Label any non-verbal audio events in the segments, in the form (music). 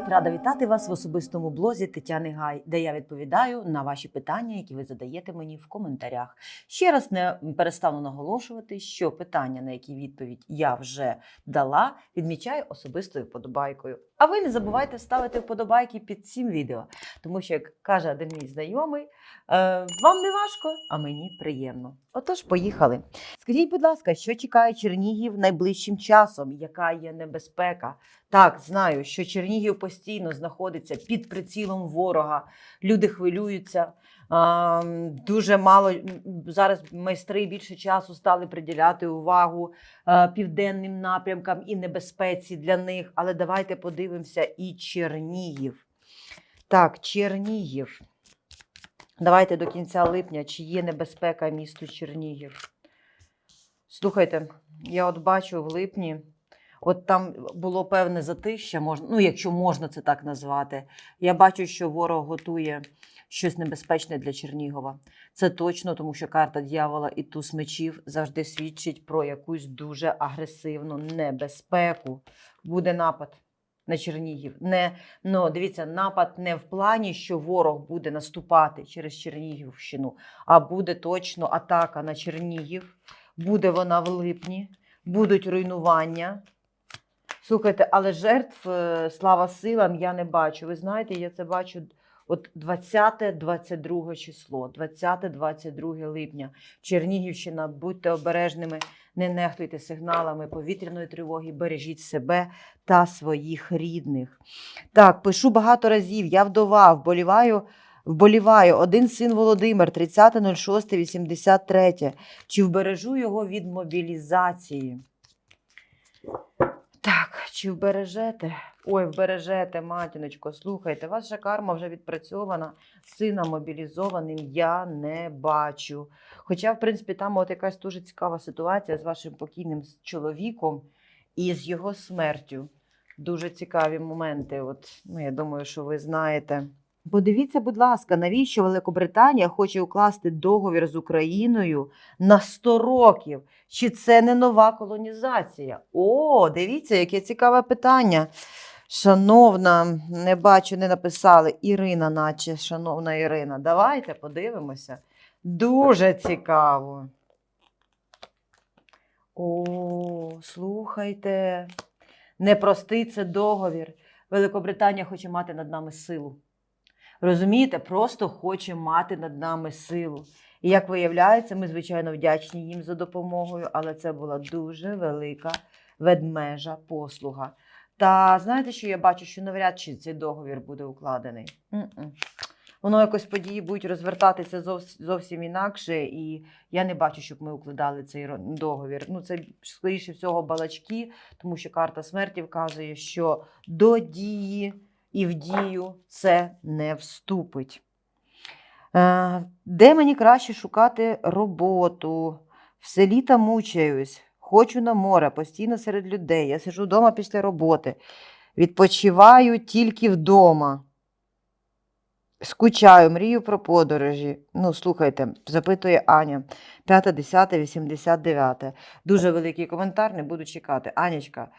Привіт, рада вітати вас в особистому блозі Тетяни Гай, де я відповідаю на ваші питання, які ви задаєте мені в коментарях. Ще раз не перестану наголошувати, що питання, на які відповідь я вже дала, відмічаю особистою вподобайкою. А ви не забувайте ставити вподобайки під цим відео, тому що, як каже один мій знайомий, е, вам не важко, а мені приємно. Отож, поїхали. Скажіть, будь ласка, що чекає Чернігів найближчим часом? Яка є небезпека? Так, знаю, що Чернігів постійно знаходиться під прицілом ворога. Люди хвилюються. Дуже мало зараз майстри більше часу стали приділяти увагу південним напрямкам і небезпеці для них. Але давайте подивимося і Чернігів. Так, Чернігів. Давайте до кінця липня, чи є небезпека місту Чернігів. Слухайте, я от бачу в липні. От там було певне затища, можна, ну якщо можна це так назвати. Я бачу, що ворог готує щось небезпечне для Чернігова. Це точно, тому що карта дьявола і туз мечів завжди свідчить про якусь дуже агресивну небезпеку. Буде напад на Чернігів. Не, ну, дивіться, напад не в плані, що ворог буде наступати через Чернігівщину, а буде точно атака на Чернігів. Буде вона в липні, будуть руйнування. Слухайте, але жертв, е, слава силам, я не бачу. Ви знаєте, я це бачу от 20-22 число, 20-22 липня. Чернігівщина, будьте обережними, не нехтуйте сигналами повітряної тривоги, бережіть себе та своїх рідних. Так, пишу багато разів, я вдова, вболіваю. Вболіваю, один син Володимир, 30.06.83. Чи вбережу його від мобілізації? Чи вбережете? Ой, вбережете, матіночко, слухайте, ваша карма вже відпрацьована, сина мобілізованим я не бачу. Хоча, в принципі, там от якась дуже цікава ситуація з вашим покійним чоловіком і з його смертю. Дуже цікаві моменти. От, ну, я думаю, що ви знаєте. Подивіться, будь ласка, навіщо Великобританія хоче укласти договір з Україною на 100 років? Чи це не нова колонізація? О, дивіться, яке цікаве питання. Шановна, не бачу, не написали. Ірина, наче, шановна Ірина. Давайте подивимося. Дуже цікаво. О, слухайте. Непростий це договір. Великобританія хоче мати над нами силу. Розумієте, просто хоче мати над нами силу. І як виявляється, ми, звичайно, вдячні їм за допомогою, але це була дуже велика ведмежа послуга. Та знаєте, що я бачу, що навряд чи цей договір буде укладений. М-м. Воно якось події будуть розвертатися зовс- зовсім інакше, і я не бачу, щоб ми укладали цей договір. Ну, це скоріше всього балачки, тому що карта смерті вказує, що до дії і в дію це не вступить. Е, Де мені краще шукати роботу? Все літо мучаюсь, хочу на море, постійно серед людей. Я сиджу вдома після роботи. Відпочиваю тільки вдома. Скучаю, мрію про подорожі. Ну, слухайте, запитує Аня. 5, 10, 89. Дуже великий коментар, не буду чекати. Анічка, Е,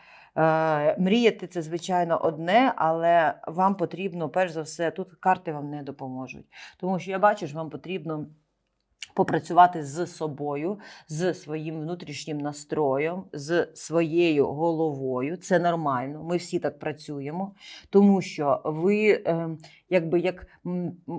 мріяти це, звичайно, одне, але вам потрібно, перш за все, тут карти вам не допоможуть. Тому що я бачу, що вам потрібно попрацювати з собою, з своїм внутрішнім настроєм, з своєю головою. Це нормально. Ми всі так працюємо, тому що ви, е, якби як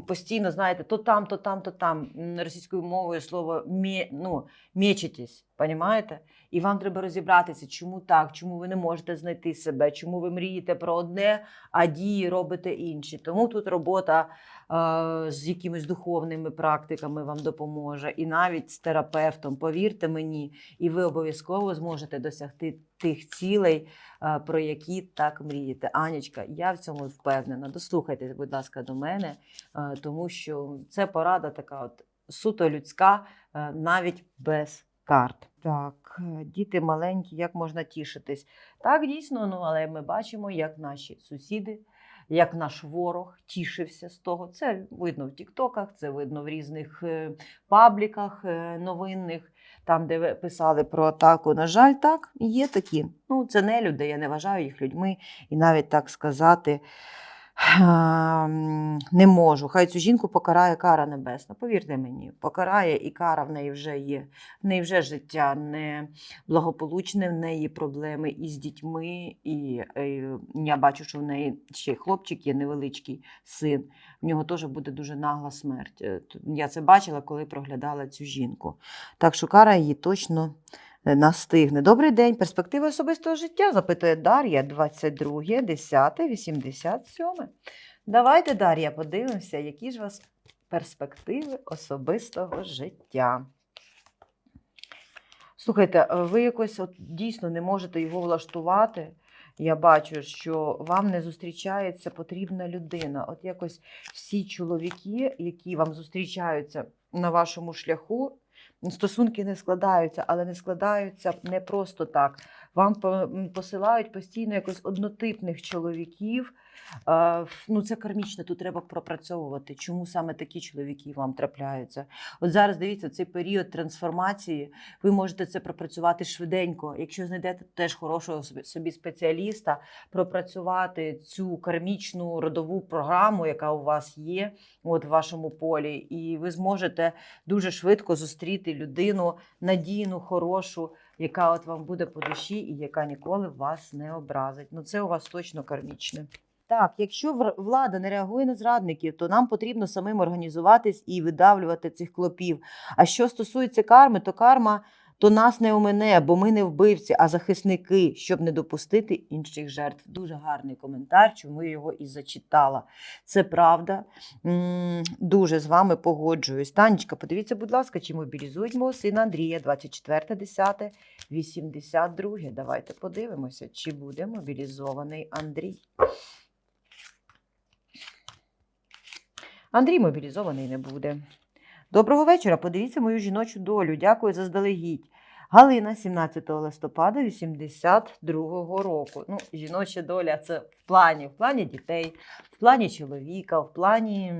постійно знаєте, то там, то там, то там. Російською мовою слово мє, ну, мечетесь, понімаєте? І вам треба розібратися, чому так, чому ви не можете знайти себе, чому ви мрієте про одне, а дії робите інші. Тому тут робота е, з якимись духовними практиками вам допоможе, і навіть з терапевтом. Повірте мені, і ви обов'язково зможете досягти тих цілей, е, про які так мрієте. Анічка, я в цьому впевнена. Дослухайтесь, будь ласка, до мене, е, тому що це порада така от суто людська, е, навіть без карт. Так, діти маленькі, як можна тішитись? Так, дійсно, ну але ми бачимо, як наші сусіди як наш ворог тішився з того. Це видно в Тіктоках, це видно в різних е, пабліках е, новинних, там, де писали про атаку. На жаль, так, є такі. Ну, це не люди, я не вважаю їх людьми, і навіть так сказати. Ем, Не можу. Хай цю жінку покарає кара небесна. Повірте мені, покарає і кара в неї вже є. В неї вже життя не благополучне, в неї проблеми із дітьми, і е, я бачу, що в неї ще й хлопчик є невеличкий син. В нього теж буде дуже нагла смерть. Е, Я це бачила, коли проглядала цю жінку. Так що кара її точно настигне. Добрий день, перспективи особистого життя, запитує Дар'я, 22, 10, 87. Давайте, Дар'я, подивимося, які ж у вас перспективи особистого життя. Слухайте, е, ви якось от дійсно не можете його влаштувати. Я бачу, що вам не зустрічається потрібна людина. От якось всі чоловіки, які вам зустрічаються на вашому шляху, стосунки не складаються, але не складаються не просто так. Вам по- посилають постійно якось однотипних чоловіків. Е, Ну, це кармічно, тут треба пропрацьовувати. Чому саме такі чоловіки вам трапляються? От зараз дивіться, цей період трансформації ви можете це пропрацювати швиденько. Якщо знайдете теж хорошого собі- спеціаліста, пропрацювати цю кармічну родову програму, яка у вас є, от в вашому полі, і ви зможете дуже швидко зустріти людину надійну, хорошу, яка от вам буде по душі і яка ніколи вас не образить. Ну це у вас точно кармічне. Так, якщо влада не реагує на зрадників, то нам потрібно самим організуватись і видавлювати цих клопів. А що стосується карми, то карма то нас не омине, бо ми не вбивці, а захисники, щоб не допустити інших жертв. Дуже гарний коментар, чому я його і зачитала. Це правда. Дуже з вами погоджуюсь. Танечка, подивіться, будь ласка, чи мобілізують мого сина Андрія 24, 10, 82. Давайте подивимося, чи буде мобілізований Андрій. Андрій мобілізований не буде. Доброго вечора. Подивіться мою жіночу долю. Дякую заздалегідь. Галина, 17 листопада 82-го року. Ну, жіноча доля це в плані, в плані дітей, в плані чоловіка, в плані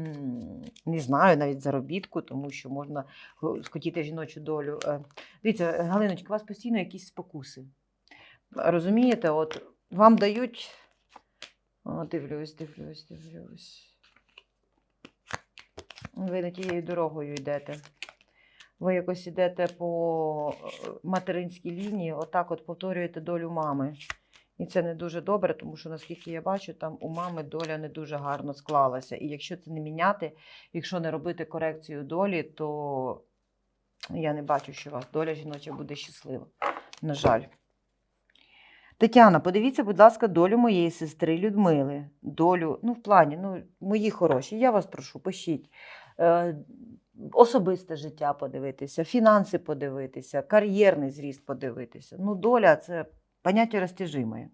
не знаю, навіть заробітку, тому що можна хо- схотіти жіночу долю. Е, Дивіться, Галиночка, у вас постійно якісь спокуси. Розумієте, от вам дають. О, дивлюсь, дивлюсь, дивлюсь. Ви не тією дорогою йдете. Ви якось йдете по е, материнській лінії, отак от повторюєте долю мами. І це не дуже добре, тому що, наскільки я бачу, там у мами доля не дуже гарно склалася. І якщо це не міняти, якщо не робити корекцію долі, то я не бачу, що у вас доля жіноча буде щаслива. На жаль. Тетяна, подивіться, будь ласка, долю моєї сестри Людмили. Долю, ну, в плані, ну, мої хороші, я вас прошу, пишіть. Е, особисте життя подивитися, фінанси подивитися, кар'єрний зріст подивитися. Ну, доля це поняття розтяжиме.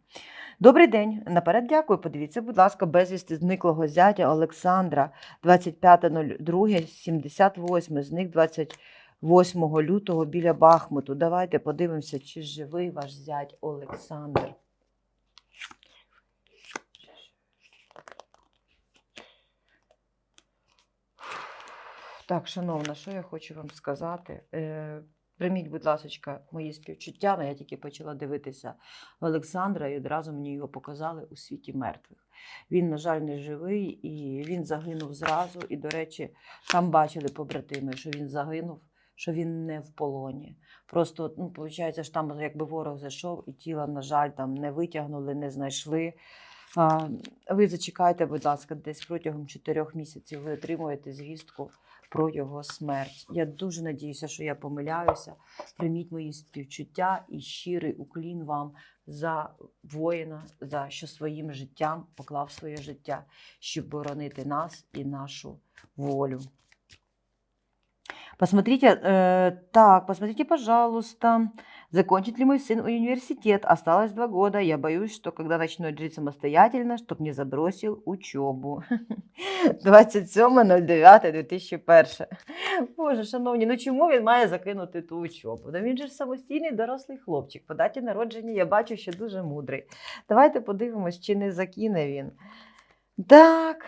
Добрий день. Наперед дякую. Подивіться, будь ласка, безвісти зниклого зятя Олександра 25.02.78, зник 28 лютого біля Бахмуту. Давайте подивимося, чи живий ваш зять Олександр. Так, шановна, що я хочу вам сказати? Е, прийміть, будь ласка, мої співчуття. Ну, Я тільки почала дивитися Олександра і одразу мені його показали у світі мертвих. Він, на жаль, не живий і він загинув зразу. І, до речі, там бачили побратими, що він загинув, що він не в полоні. Просто, ну, виходить, що там якби ворог зайшов, і тіла, на жаль, там не витягнули, не знайшли. А, Ви зачекайте, будь ласка, десь протягом чотирьох місяців ви отримуєте звістку про його смерть. Я дуже надіюся, що я помиляюся. Прийміть мої співчуття і щирий уклін вам за воїна, за що своїм життям поклав своє життя, щоб боронити нас і нашу волю. Посмотрите, э, так, посмотрите, пожалуйста, закончит ли мой сын университет. Осталось два года. Я боюсь, что когда начнет жить самостоятельно, чтоб не забросил учебу. (laughs) 27.09.2001. Боже, шановні, ну чому він має закинути ту учобу? Ну він же самостійний дорослий хлопчик. По даті народження я бачу, що дуже мудрий. Давайте подивимось, чи не закине він. Так.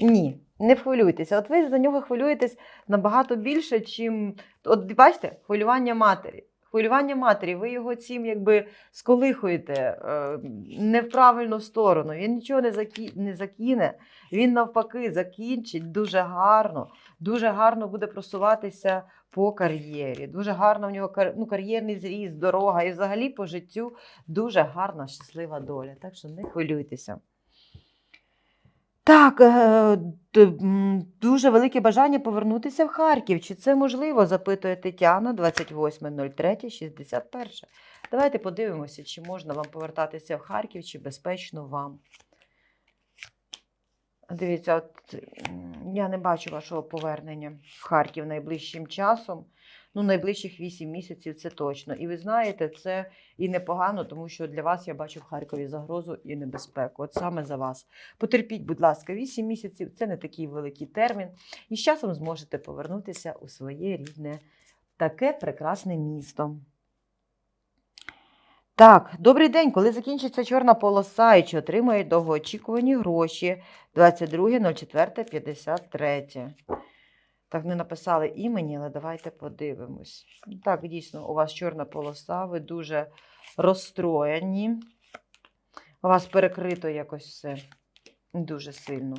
Ні, не хвилюйтеся. От ви за нього хвилюєтесь набагато більше, чим. От бачите, хвилювання матері. Хвилювання матері, ви його цим якби сколихуєте е, не в правильну сторону. Він нічого не, закі... не закине, він навпаки закінчить дуже гарно, дуже гарно буде просуватися по кар'єрі. Дуже гарно в нього кар... ну, кар'єрний зріст, дорога і взагалі по життю дуже гарна, щаслива доля. Так що не хвилюйтеся. Так, е, дуже велике бажання повернутися в Харків. Чи це можливо? запитує Тетяна 28.03.61. Давайте подивимося, чи можна вам повертатися в Харків, чи безпечно вам. Дивіться, от, я не бачу вашого повернення в Харків найближчим часом. Ну, найближчих 8 місяців це точно. І ви знаєте, це і непогано, тому що для вас я бачу в Харкові загрозу і небезпеку. От саме за вас. Потерпіть, будь ласка, 8 місяців це не такий великий термін. І з часом зможете повернутися у своє рідне, таке прекрасне місто. Так, добрий день. Коли закінчиться чорна полоса і чи отримають довгоочікувані гроші 22.04.53. Так, не написали імені, але давайте подивимось. Так, дійсно, у вас чорна полоса, ви дуже розстроєні. У вас перекрито якось все дуже сильно.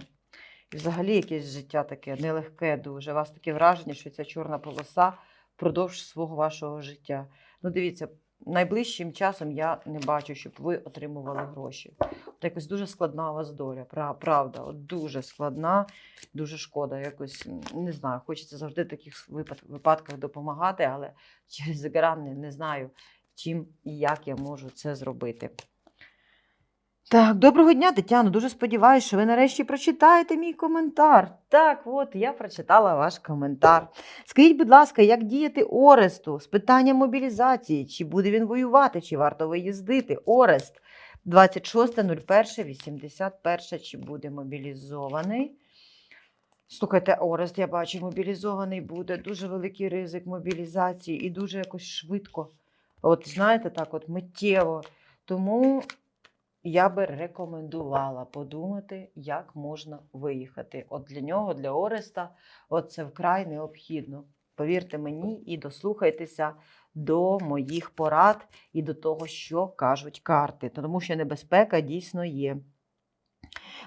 І взагалі якесь життя таке нелегке дуже. У вас таке враження, що ця чорна полоса впродовж свого вашого життя. Ну, дивіться, найближчим часом я не бачу, щоб ви отримували гроші. От якось дуже складна у вас доля. Правда, от дуже складна, дуже шкода. Якось не знаю, хочеться завжди в таких випад- випадках допомагати, але (laughs) через екран не знаю, чим і як я можу це зробити. Так, доброго дня, Тетяно. Дуже сподіваюся, що ви нарешті прочитаєте мій коментар. Так, от я прочитала ваш коментар. Скажіть, будь ласка, як діяти Оресту з питанням мобілізації? Чи буде він воювати, чи варто виїздити? Орест 26.01.81, чи буде мобілізований? Слухайте, Орест, я бачу, мобілізований буде. Дуже великий ризик мобілізації і дуже якось швидко. От знаєте, так, от миттєво. Тому я би рекомендувала подумати, як можна виїхати. От для нього, для Ореста, от це вкрай необхідно. Повірте мені і дослухайтеся до моїх порад і до того, що кажуть карти, тому що небезпека дійсно є.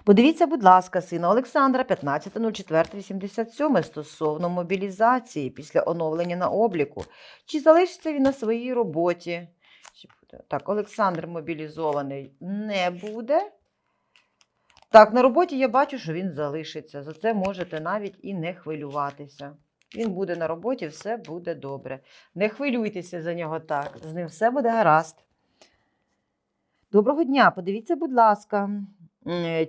Подивіться, будь ласка, сина Олександра 15.04.87 стосовно мобілізації після оновлення на обліку. Чи залишиться він на своїй роботі? Так, Олександр мобілізований не буде. Так, на роботі я бачу, що він залишиться. За це можете навіть і не хвилюватися. Він буде на роботі, все буде добре. Не хвилюйтеся за нього так. З ним все буде гаразд. Доброго дня. Подивіться, будь ласка,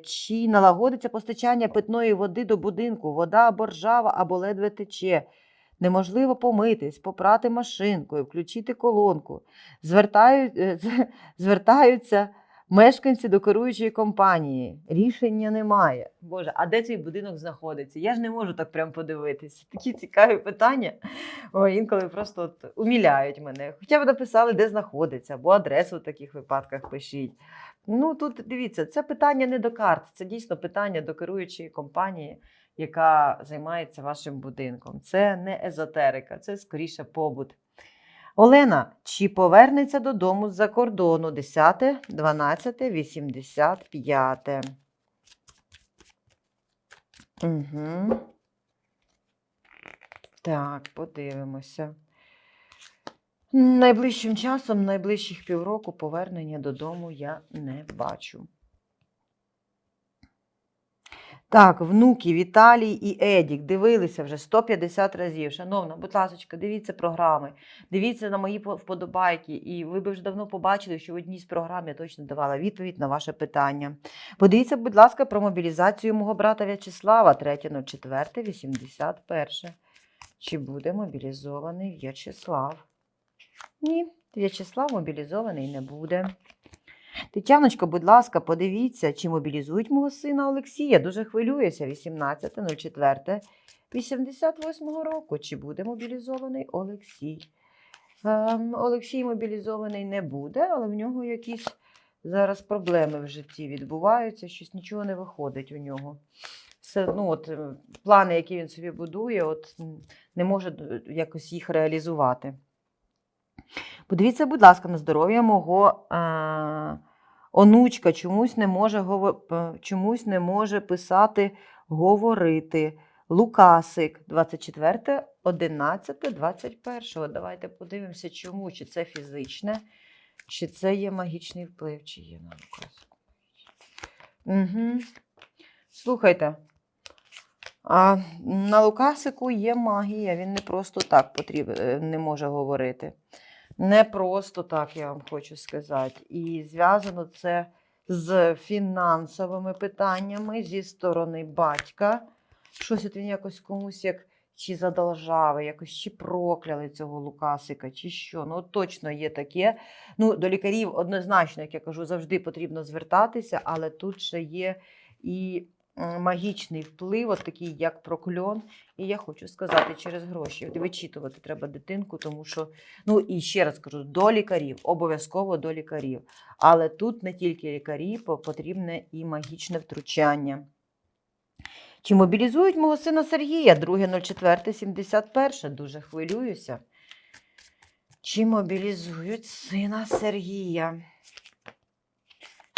чи налагодиться постачання питної води до будинку, вода або ржава, або ледве тече. Неможливо помитись, попрати машинкою, включити колонку. Звертають, е, (laughs) звертаються мешканці до керуючої компанії. Рішення немає. Боже, а де цей будинок знаходиться? Я ж не можу так прям подивитися. Такі цікаві питання. Ой, інколи просто от уміляють мене. Хоча б написали, де знаходиться, або адресу в таких випадках пишіть. Ну тут дивіться, це питання не до карт, це дійсно питання до керуючої компанії, яка займається вашим будинком. Це не езотерика, це скоріше побут. Олена, чи повернеться додому з-за кордону 10, 12, 85? Угу. Так, подивимося. Найближчим часом, найближчих півроку повернення додому я не бачу. Так, внуки Віталій і Едік дивилися вже 150 разів. Шановна, будь ласка, дивіться програми, дивіться на мої вподобайки, і ви б вже давно побачили, що в одній з програм я точно давала відповідь на ваше питання. Подивіться, будь ласка, про мобілізацію мого брата В'ячеслава 3.04.81. Чи буде мобілізований В'ячеслав? Ні, В'ячеслав мобілізований не буде. Тетяночко, будь ласка, подивіться, чи мобілізують мого сина Олексія. Дуже хвилююся. 18.04. 88-го року. Чи буде мобілізований Олексій? Ем, Олексій мобілізований не буде, але в нього якісь Зараз проблеми в житті відбуваються, щось нічого не виходить у нього. Все, ну, от, е, плани, які він собі будує, от, не може якось їх реалізувати. Подивіться, будь ласка, на здоров'я мого е- онучка чомусь не може, е, чомусь не може писати, говорити. Лукасик, 24, 11, 21. Давайте подивимося, чому. Чи це фізичне, чи це є магічний вплив, чи є на Лукасику. Угу. Слухайте. А на Лукасику є магія, він не просто так потрібен, не може говорити. Не просто так, я вам хочу сказати. І зв'язано це з фінансовими питаннями зі сторони батька. Щось от він якось комусь як чи задолжав, якось чи прокляли цього Лукасика, чи що. Ну, точно є таке. Ну, до лікарів однозначно, як я кажу, завжди потрібно звертатися, але тут ще є і магічний вплив, от такий як прокльон. І я хочу сказати, через гроші. Вичитувати треба дитинку, тому що, ну і ще раз кажу, до лікарів, обов'язково до лікарів. Але тут не тільки лікарі, потрібне і магічне втручання. Чи мобілізують мого сина Сергія? 2.04.71. Дуже хвилююся. Чи мобілізують сина Сергія?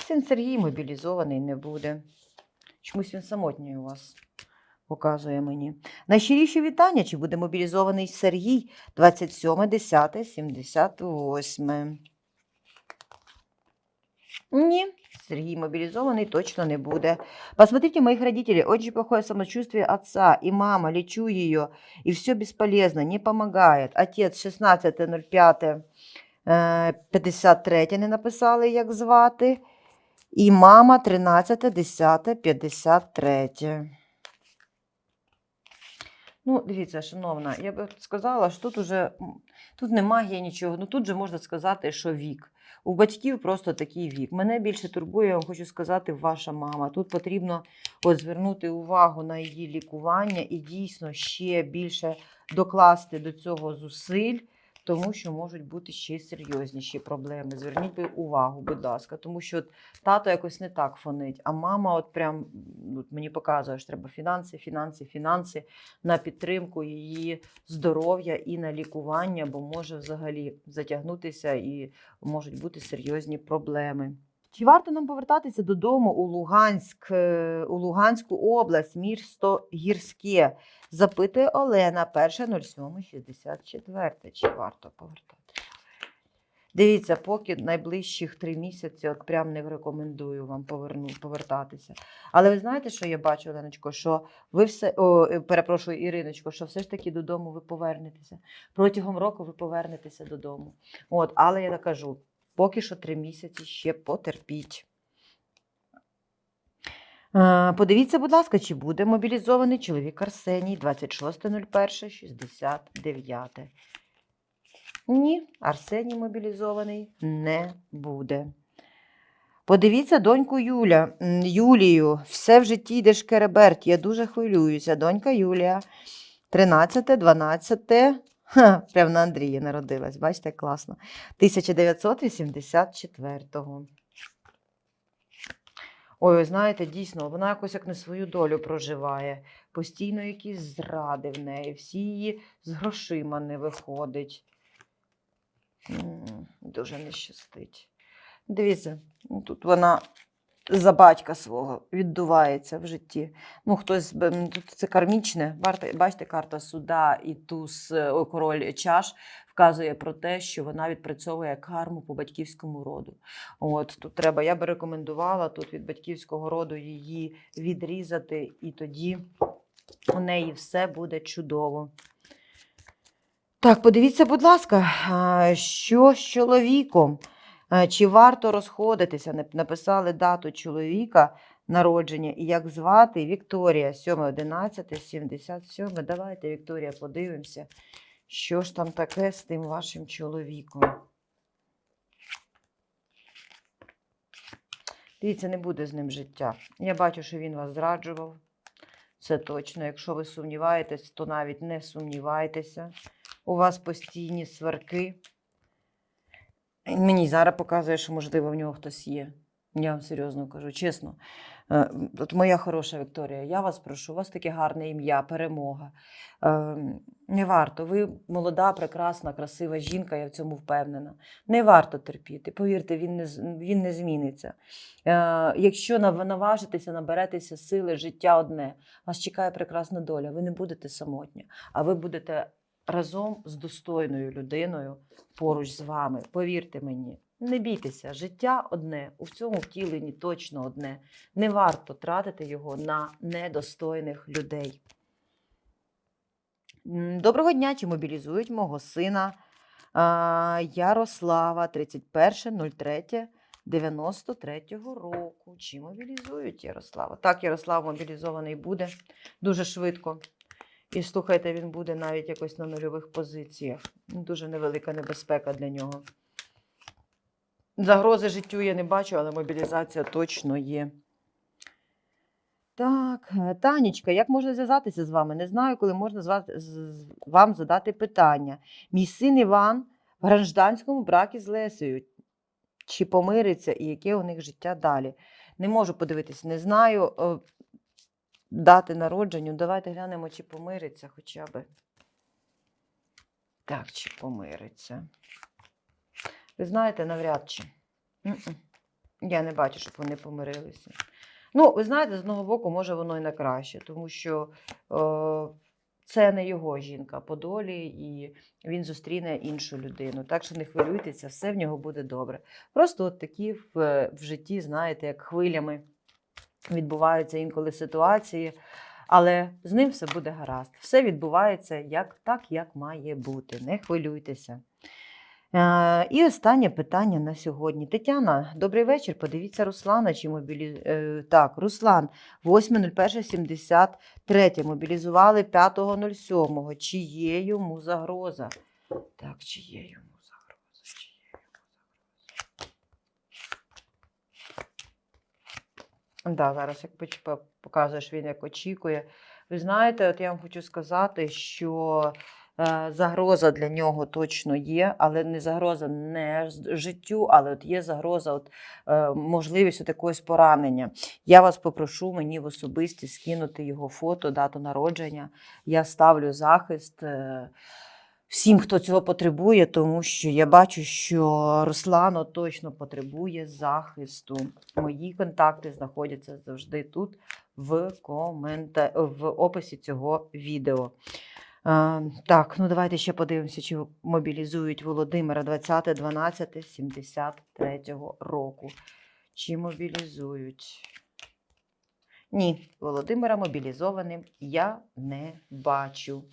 Син Сергій мобілізований не буде. Чомусь він самотній у вас показує мені. Найщиріші вітання, чи буде мобілізований Сергій 27.10.78. Ні, Сергій мобілізований точно не буде. Посмотрите моих родителей, очень плохое самочувствие отца и мама, лечу ее, и все бесполезно, не помогает. Отец 16.05, е, 53 не написали, як звати, і мама 13.10.53. Ну, дивіться, шановна, я би сказала, що тут уже тут не магія нічого. Ну тут же можна сказати, що вік. У батьків просто такий вік. Мене більше турбує, я вам хочу сказати, ваша мама. Тут потрібно от звернути увагу на її лікування і дійсно ще більше докласти до цього зусиль, тому що можуть бути ще серйозніші проблеми. Зверніть увагу, будь ласка, тому що от тато якось не так фонить, а мама, от прям м, от мені показує, що треба фінанси, фінанси, фінанси на підтримку її здоров'я і на лікування, бо може взагалі затягнутися і можуть бути серйозні проблеми. Чи варто нам повертатися додому у Луганськ, е, у Луганську область, місто Гірське? Запитує Олена, 1.07.64. Чи варто повертатися? Дивіться, поки найближчих три місяці, от прям не рекомендую вам поверну, повертатися. Але ви знаєте, що я бачу, Оленочко, що ви все, о, е, перепрошую, Іриночко, що все ж таки додому ви повернетеся. Протягом року ви повернетеся додому. От, але я так кажу, поки що три місяці ще потерпіть. Подивіться, будь ласка, чи буде мобілізований чоловік Арсеній 26.01.69. Ні, Арсеній мобілізований не буде. Подивіться доньку Юля, Юлію. Все в житті йде шкереберть. Я дуже хвилююся. Донька Юлія. 13, 12. Ха, прямо на Андрія народилась. Бачите, класно. 1984-го. Ой, ви знаєте, дійсно, вона якось як не свою долю проживає. Постійно якісь зради в неї, всі її з грошима не виходить. Дуже не щастить. Дивіться, тут вона за батька свого віддувається в житті. Ну, хтось це кармічне. Бачите, бачите, карта суда і туз е, король чаш вказує про те, що вона відпрацьовує карму по батьківському роду. От тут треба, я би рекомендувала тут від батьківського роду її відрізати, і тоді у неї все буде чудово. Так, подивіться, будь ласка, що з чоловіком? А, Чи варто розходитися? Написали дату чоловіка народження і як звати Вікторія 7.11.77. Давайте, Вікторія, подивимося, що ж там таке з тим вашим чоловіком. Дивіться, не буде з ним життя. Я бачу, що він вас зраджував. Це точно. Якщо ви сумніваєтесь, то навіть не сумнівайтеся. У вас постійні сварки. Мені зараз показує, що, можливо, в нього хтось є. Я вам серйозно кажу, чесно. Е, От моя хороша Вікторія, я вас прошу, у вас таке гарне ім'я, перемога. Е, Не варто. Ви молода, прекрасна, красива жінка, я в цьому впевнена. Не варто терпіти. Повірте, він не, він не зміниться. Е, Якщо нав- наважитеся, наберетеся сили, життя одне, вас чекає прекрасна доля. Ви не будете самотні, а ви будете разом з достойною людиною поруч з вами. Повірте мені, не бійтеся, життя одне, у цьому втіленні точно одне. Не варто тратити його на недостойних людей. Доброго дня! Чи мобілізують мого сина Ярослава 31.03.93 року. Чи мобілізують Ярослава? Так, Ярослав мобілізований буде дуже швидко. І слухайте, він буде навіть якось на нульових позиціях. Дуже невелика небезпека для нього. Загрози життю я не бачу, але мобілізація точно є. Так, Танечка, як можна зв'язатися з вами? Не знаю, коли можна з- з- вам задати питання. Мій син Іван в гражданському бракі з Лесею. Чи помириться і яке у них життя далі? Не можу подивитися, не знаю е, дати народження. Давайте глянемо, чи помириться хоча б. Так, чи помириться. Ви знаєте, навряд чи. Я не бачу, щоб вони помирилися. Ну, ви знаєте, з одного боку, може, воно і на краще, тому що е, це не його жінка по долі, і він зустріне іншу людину. Так що не хвилюйтеся, все в нього буде добре. Просто от такі в, в житті, знаєте, як хвилями відбуваються інколи ситуації, але з ним все буде гаразд. Все відбувається як, так, як має бути. Не хвилюйтеся. Е, І останнє питання на сьогодні. Тетяна, добрий вечір. Подивіться Руслана, чи мобілі... е, Так, Руслан, 8.01.73 мобілізували 5.07. Чи є йому загроза? Так, чи є йому загроза? Чи є йому загроза? Да, зараз як показуєш, він як очікує. Ви знаєте, от я вам хочу сказати, що е, загроза для нього точно є, але не загроза не життю, але от є загроза, от, е, можливість от якогось поранення. Я вас попрошу мені в особисті скинути його фото, дату народження. Я ставлю захист. Всім, хто цього потребує, тому що я бачу, що Руслано точно потребує захисту. Мої контакти знаходяться завжди тут, в, комента... в описі цього відео. Е, так, ну давайте ще подивимося, чи мобілізують Володимира 20.12.73 року. Чи мобілізують? Ні, Володимира мобілізованим я не бачу.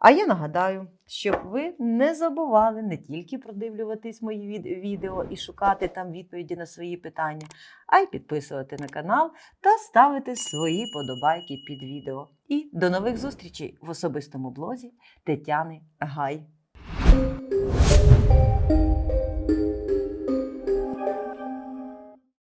А я нагадаю, щоб ви не забували не тільки продивлюватись мої відео і шукати там відповіді на свої питання, а й підписувати на канал та ставити свої подобайки під відео. І до нових зустрічей в особистому блозі Тетяни Гай.